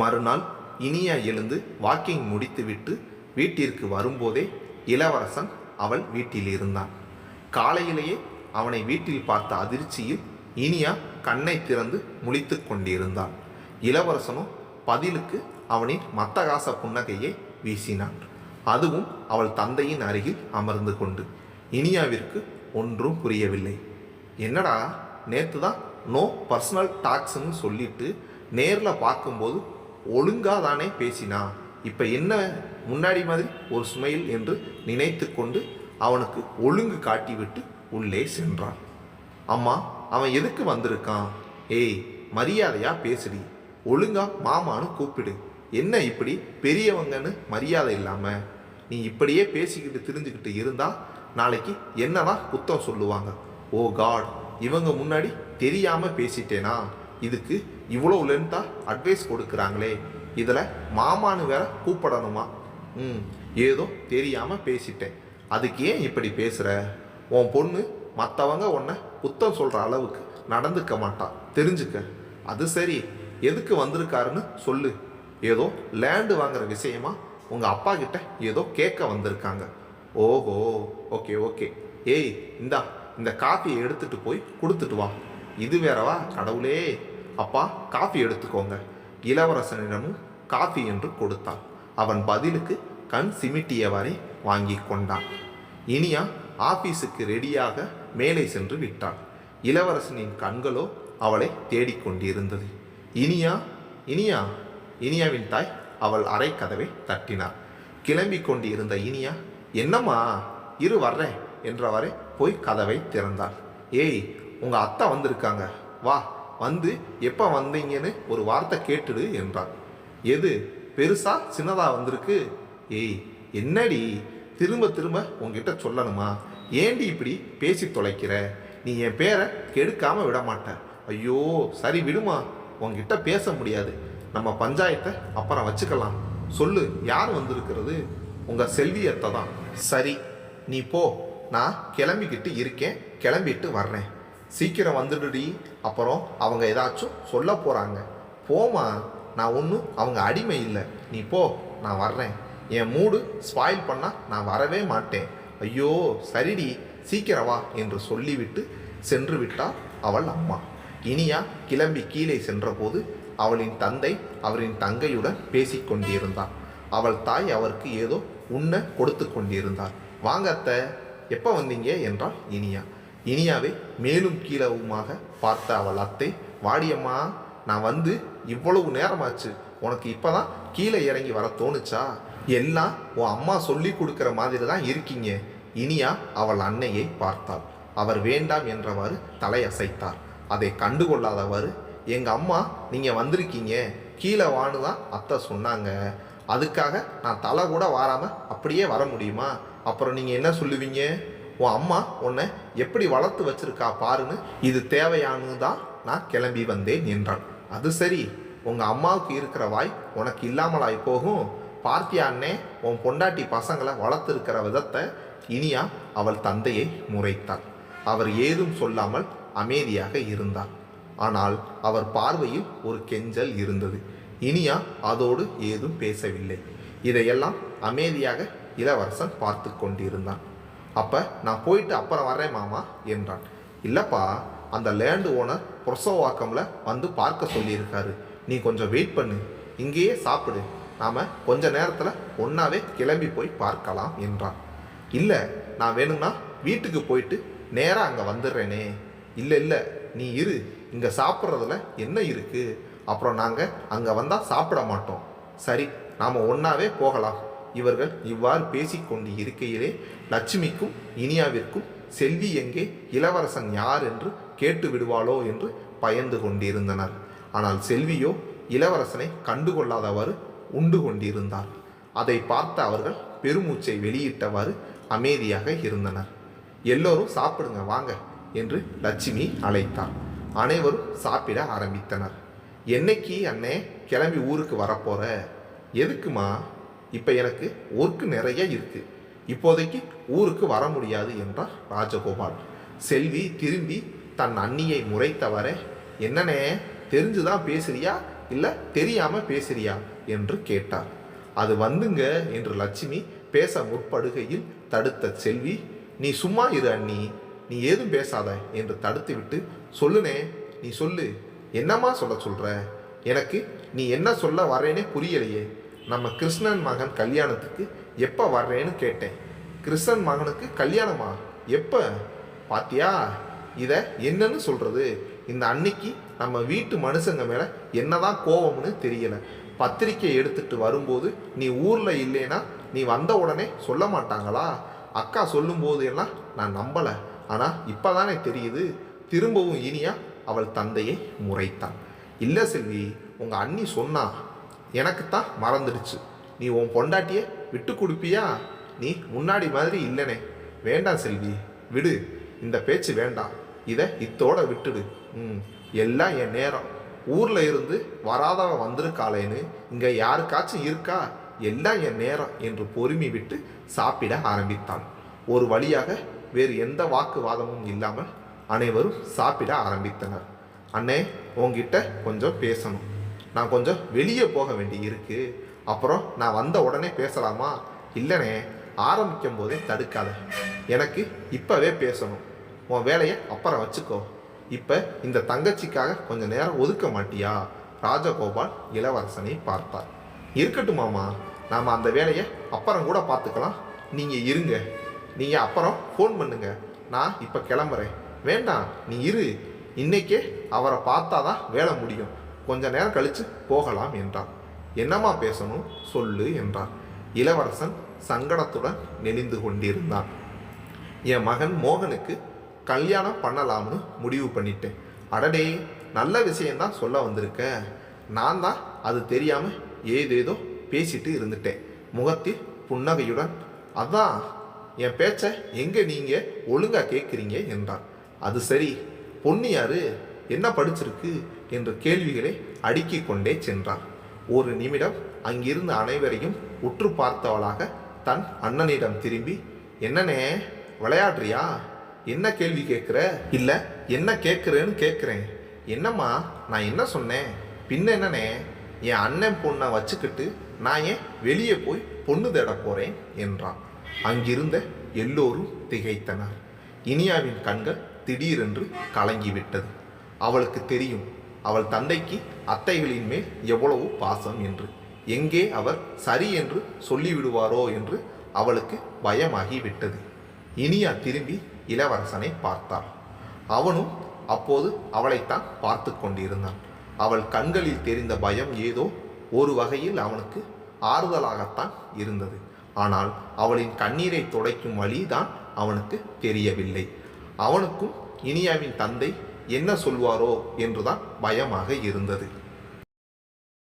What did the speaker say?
மறுநாள் இனியா எழுந்து வாக்கிங் முடித்துவிட்டு வீட்டிற்கு வரும்போதே இளவரசன் அவள் வீட்டில் இருந்தான். காலையிலேயே அவனை வீட்டில் பார்த்த அதிர்ச்சியில் இனியா கண்ணை திறந்து முழித்து கொண்டிருந்தான். இளவரசனும் பதிலுக்கு அவனின் மத்தகாச புன்னகையை வீசினான். அதுவும் அவள் தந்தையின் அருகில் அமர்ந்து கொண்டு இனியாவிற்கு ஒன்றும் புரியவில்லை. என்னடா நேற்று தான் நோ பர்சனல் டாக்ஸ்ன்னு சொல்லிட்டு நேரில் பார்க்கும்போது ஒழுங்கா தானே பேசினா? இப்போ என்ன முன்னாடி மாதிரி ஒரு ஸ்மைல் என்று நினைத்து கொண்டு அவனுக்கு ஒழுங்கு காட்டிவிட்டு உள்ளே சென்றான். அம்மா அவன் எதுக்கு வந்திருக்கான்? ஏய் மரியாதையாக பேசுடி. ஒழுங்கா மாமான்னு கூப்பிடு. என்ன இப்படி பெரியவங்கன்னு மரியாதை இல்லாமல் நீ இப்படியே பேசிக்கிட்டு திரிஞ்சுக்கிட்டு இருந்தால் நாளைக்கு என்னதான் குத்தம் சொல்லுவாங்க. ஓ காட் இவங்க முன்னாடி தெரியாமல் பேசிட்டேனா? இதுக்கு இவ்வளோ லென்த்தாக அட்வைஸ் கொடுக்குறாங்களே. இதில் மாமான்னு வேற கூப்பிடணுமா? ம் ஏதோ தெரியாமல் பேசிட்டேன். அதுக்கு ஏன் இப்படி பேசுகிற உன் பொண்ணு மற்றவங்க உன்னை குத்தம் சொல்கிற அளவுக்கு நடந்துக்க மாட்டான் தெரிஞ்சுக்க. அது சரி. எதுக்கு வந்திருக்காருன்னு சொல்லு. ஏதோ லேண்டு வாங்குற விஷயமா உங்கள் அப்பா கிட்ட ஏதோ கேட்க வந்திருக்காங்க. ஓஹோ ஓகே ஓகே ஏய் இந்தா இந்த காஃபியை எடுத்துகிட்டு போய் கொடுத்துட்டு வா. இது வேறவா? கடவுளே. அப்பா காஃபி எடுத்துக்கோங்க. இளவரசனிடமும் காஃபி என்று கொடுத்தான் அவன் பதிலுக்கு கண் சிமிட்டியவரை வாங்கி கொண்டான். இனியா ஆபீஸுக்கு ரெடியாக மேலே சென்று விட்டாள். இளவரசனின் கண்களோ அவளை தேடிக்கொண்டிருந்தது இனியா இனியா இனியாவின் தாய் அவள் அறை கதவை தட்டினார் கிளம்பி கொண்டிருந்த இனியா என்னம்மா இரு வர்றேன் என்றவரை போய் கதவை திறந்தாள். ஏய் உங்கள் அத்தா வந்திருக்காங்க. வா வந்து எப்போ வந்தீங்கன்னு ஒரு வார்த்தை கேட்டுடு என்றான். எது? பெருசா? சின்னதா வந்திருக்கு? ஏய் என்னடி? திரும்ப திரும்ப உங்ககிட்ட சொல்லணுமா? ஏண்டி இப்படி பேசி தொலைக்கிற? நீ என் பேரை கெடுக்காம விட மாட்டேன் ஐயோ சரி விடுமா? உங்ககிட்ட பேச முடியாது. நம்ம பஞ்சாயத்தை அப்புறம் வச்சுக்கலாம். சொல்லு யார் வந்திருக்கிறது? உங்க செல்வியத்தை தான். சரி நீ போ. நான் கிளம்பிக்கிட்டு இருக்கேன். கிளம்பிட்டு வர்றேன். சீக்கிரம் வந்துடுடி. அப்புறம் அவங்க ஏதாச்சும் சொல்ல போகிறாங்க போமா நான் ஒன்றும் அவங்க அடிமை இல்லை. நீ போ நான் வர்றேன். என் மூடு ஸ்பாயில் பண்ணால் நான் வரவே மாட்டேன். ஐயோ சரிடி சீக்கிரம் வா என்று சொல்லிவிட்டு சென்று விட்டார் அவள் அம்மா. இனியா கிளம்பி கீழே சென்றபோது அவளின் தந்தை அவரின் தங்கையுடன் பேசிக் கொண்டிருந்தார். அவள் தாய் அவருக்கு ஏதோ உண்ண கொடுத்து கொண்டிருந்தார். வாங்க அத்தை எப்போ வந்தீங்க? என்றாள் இனியா. இனியாவை மேலும் கீழவுமாக பார்த்த அவள் அத்தை வாடியம்மா நான் வந்து இவ்வளவு நேரமாச்சு உனக்கு இப்பதான் கீழே இறங்கி வர தோணுச்சா? எல்லாம் உன் அம்மா சொல்லி கொடுக்குற மாதிரி தான் இருக்கீங்க. இனியா அவள் அன்னையை பார்த்தாள். அவர் வேண்டாம் என்றவாறு தலையசைத்தார். அதை கண்டுகொள்ளாதவாறு எங்கள் அம்மா நீங்கள் வந்திருக்கீங்க. கீழே வான்னு தான் அத்தை சொன்னாங்க. அதுக்காக நான் தலை கூட வாராமல் அப்படியே வர முடியுமா? அப்புறம் நீங்கள் என்ன சொல்லுவீங்க? உன் அம்மா உன்னை எப்படி வளர்த்து வச்சிருக்கா பாருன்னு இது தேவையானு தான் நான் கிளம்பி வந்தேன் என்றான் அது சரி உங்கள் அம்மாவுக்கு இருக்கிற வாய் உனக்கு இல்லாமலாய் போகும். பார்த்தியா அண்ணே உன் பொண்டாட்டி பசங்களை வளர்த்துருக்கிற விதத்தை இனியா அவள் தந்தையை முறைத்தாள். அவர் ஏதும் சொல்லாமல் அமைதியாக இருந்தார். ஆனால் அவர் பார்வையில் ஒரு கெஞ்சல் இருந்தது. இனியா அதோடு ஏதும் பேசவில்லை. இதையெல்லாம் அமைதியாக இளவரசன் பார்த்து கொண்டிருந்தான். அப்போ நான் போயிட்டு அப்புறம் வரேன் மாமா என்றான். இல்லைப்பா அந்த லேண்டு ஓனர் புரசவாக்கமில் வந்து பார்க்க சொல்லியிருக்காரு. நீ கொஞ்சம் வெயிட் பண்ணு. இங்கேயே சாப்பிடு. நாம் கொஞ்ச நேரத்தில் ஒன்றாவே கிளம்பி போய் பார்க்கலாம் என்றான். இல்லை நான் வேணும்னா வீட்டுக்கு போயிட்டு நேராக அங்கே வந்துடுறேனே. இல்லை இல்லை நீ இரு. இங்கே சாப்பிட்றதுல என்ன இருக்குது அப்புறம் நாங்கள் அங்கே வந்தால் சாப்பிட மாட்டோம். சரி நாம் ஒன்றாவே போகலாம். இவர்கள் இவ்வாறு பேசிக்கொண்டு இருக்கையிலே லட்சுமிக்கும் இனியாவிற்கும் செல்வி எங்கே இளவரசன் யார் என்று கேட்டு விடுவாளோ என்று பயந்து கொண்டிருந்தனர். ஆனால் செல்வியோ இளவரசனை கண்டுகொள்ளாதவாறு உண்டு கொண்டிருந்தார் அதை பார்த்த அவர்கள் பெருமூச்சை வெளியிட்டவாறு அமைதியாக இருந்தனர். எல்லோரும் சாப்பிடுங்க வாங்க என்று லட்சுமி அழைத்தார் அனைவரும் சாப்பிட ஆரம்பித்தனர். என்னைக்கு அண்ணே கிளம்பி ஊருக்கு வரப்போற எதுக்குமா? இப்போ எனக்கு ஒர்க்கு நிறைய இருக்குது இப்போதைக்கு ஊருக்கு வர முடியாது என்றார் ராஜகோபால். செல்வி திரும்பி தன் அண்ணியை முறைத்தவரை என்னனே தெரிஞ்சுதான் பேசுறியா? இல்லை தெரியாமல் பேசுறியா? என்று கேட்டார். அது வந்துங்க என்று லட்சுமி பேச முற்படுகையில் தடுத்த செல்வி நீ சும்மா இரு அண்ணி நீ ஏதும் பேசாத என்று தடுத்துவிட்டு சொல்லுனே நீ சொல்லு என்னம்மா சொல்ல சொல்கிற எனக்கு நீ என்ன சொல்ல வரேனே புரியலையே. நம்ம கிருஷ்ணன் மகன் கல்யாணத்துக்கு எப்போ வர்றேன்னு கேட்டேன். கிருஷ்ணன் மகனுக்கு கல்யாணமா? எப்போ? பாத்தியா இதை என்னன்னு சொல்கிறது இந்த அன்னைக்கு நம்ம வீட்டு மனுஷங்க மேலே என்னதான் கோவம்னு தெரியலை. பத்திரிக்கை எடுத்துட்டு வரும்போது நீ ஊரில் இல்லைன்னா நீ வந்த உடனே சொல்ல மாட்டாங்களா? அக்கா சொல்லும்போது எல்லாம் நான் நம்பலை. ஆனால் இப்போதானே தெரியுது. திரும்பவும் இனியா அவள் தந்தையை முறைத்தான். இல்லை செல்வி உங்கள் அண்ணி சொன்னா எனக்கு தான் மறந்துடுச்சு. நீ உன் பொண்டாட்டியை விட்டு கொடுப்பியா? நீ முன்னாடி மாதிரி இல்லைனே. வேண்டாம் செல்வி விடு. இந்த பேச்சு வேண்டாம். இதை இத்தோட விட்டுடு. ம் எல்லாம் என் நேரம். ஊரில் இருந்து வராதவன் வந்திருக்காளேன்னு இங்கே யாருக்காச்சும் இருக்கா? எல்லாம் என் நேரம் என்று பொறுமை விட்டு சாப்பிட ஆரம்பித்தான். ஒரு வழியாக வேறு எந்த வாக்குவாதமும் இல்லாமல் அனைவரும் சாப்பிட ஆரம்பித்தனர். அண்ணே உங்ககிட்ட கொஞ்சம் பேசணும். நான் கொஞ்சம் வெளியே போக வேண்டி இருக்கு. அப்புறம் நான் வந்த உடனே பேசலாமா? இல்லைனே ஆரம்பிக்கும் போதே தடுக்காத. எனக்கு இப்போவே பேசணும். உன் வேலையை அப்புறம் வச்சுக்கோ. இப்போ இந்த தங்கச்சிக்காக கொஞ்சம் நேரம் ஒதுக்க மாட்டியா? ராஜகோபால் இளவரசனை பார்த்தார். இருக்கட்டும் மாமா நாம் அந்த வேலையை அப்புறம் கூட பார்த்துக்கலாம். நீங்கள் இருங்க. நீங்கள் அப்புறம் ஃபோன் பண்ணுங்க. நான் இப்போ கிளம்புறேன். வேண்டாம் நீ இரு. இன்னைக்கே அவரை பார்த்தாதான் வேலை முடியும். கொஞ்ச நேரம் கழித்து போகலாம் என்றார். என்னம்மா பேசணும்? சொல்லு என்றார். இளவரசன் சங்கடத்துடன் நெளிந்து கொண்டிருந்தான். என் மகன் மோகனுக்கு கல்யாணம் பண்ணலாம்னு முடிவு பண்ணிட்டேன். அடடே நல்ல விஷயந்தான் சொல்ல வந்திருக்க. நான் தான் அது தெரியாமல் ஏதேதோ பேசிட்டு இருந்துட்டேன். முகத்தில் புன்னகையுடன் அதான் என் பேச்சை எங்கே நீங்கள் ஒழுங்காக கேட்குறீங்க என்றான் அது சரி பொண்ணு யாரு என்ன படிச்சிருக்கு? என்ற கேள்விகளை அடுக்கிக் கொண்டே சென்றான். ஒரு நிமிடம் அங்கிருந்த அனைவரையும் உற்று பார்த்தவளாக தன் அண்ணனிடம் திரும்பி என்னனே விளையாடுறியா? என்ன கேள்வி கேட்குற? இல்லை என்ன கேட்குறேன்னு கேட்குறேன். என்னம்மா நான் என்ன சொன்னேன்? பின்ன என்னனே என் அண்ணன் பொண்ணை வச்சுக்கிட்டு நான் ஏன் வெளியே போய் பொண்ணு தேட போகிறேன் என்றான். அங்கிருந்த எல்லோரும் திகைத்தனர். இனியாவின் கண்கள் திடீரென்று கலங்கிவிட்டது. அவளுக்கு தெரியும் அவள் தந்தைக்கு அத்தைகளின் மேல் எவ்வளவு பாசம் என்று. எங்கே அவர் சரி என்று சொல்லிவிடுவாரோ என்று அவளுக்கு பயமாகிவிட்டது. இனியா திரும்பி இளவரசனை பார்த்தாள். அவனும் அப்போது அவளைத்தான் பார்த்து கொண்டிருந்தான். அவள் கண்களில் தெரிந்த பயம் ஏதோ ஒரு வகையில் அவனுக்கு ஆறுதலாகத்தான் இருந்தது. ஆனால் அவளின் கண்ணீரை துடைக்கும் வழிதான் அவனுக்கு தெரியவில்லை. அவனுக்கும் இனியாவின் தந்தை என்ன சொல்வாரோ என்றுதான் பயமாக இருந்தது.